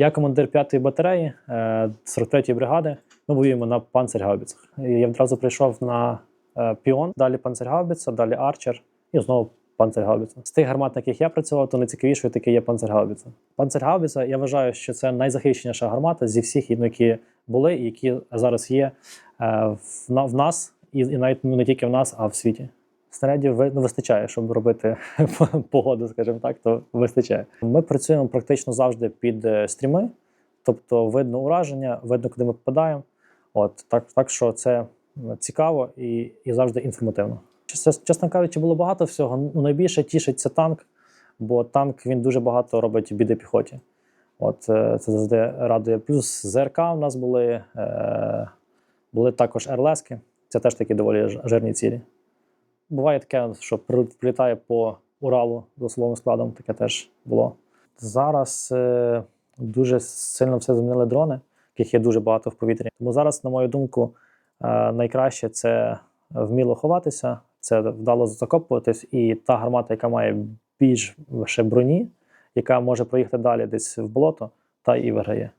Я командир 5-ї батареї е, 43-ї бригади. Ми воюємо на панцергаубіцах. І Я відразу прийшов на е, піон, далі панцергаубіца, далі арчер і знову панцергаубіца. З тих гармат, на яких я працював, то найцікавішою таки є панцергаубіца. Панцергаубіца, я вважаю, що це найзахищеніша гармата зі всіх, ну, які були і які зараз є е, в, нас, і навіть ну, не тільки в нас, а в світі. Снарядів ну, вистачає, щоб робити погоду, скажімо так, то вистачає. Ми працюємо практично завжди під е, стріми, тобто видно ураження, видно, куди ми попадаємо. От так, так що це цікаво і, і завжди інформативно. Чесно, кажучи, було багато всього. Ну, найбільше тішить це танк, бо танк він дуже багато робить біди піхоті. От е, це завжди радує. Плюс ЗРК у нас були, е, були також РЛСки. Це теж такі доволі жирні цілі. Буває таке, що при- прилітає по Уралу з особовим складом, таке теж було. Зараз е, дуже сильно все змінили дрони, яких є дуже багато в повітрі. Тому зараз, на мою думку, е, найкраще це вміло ховатися, це вдало закопуватись, і та гармата, яка має більше броні, яка може проїхати далі десь в болото, та і виграє.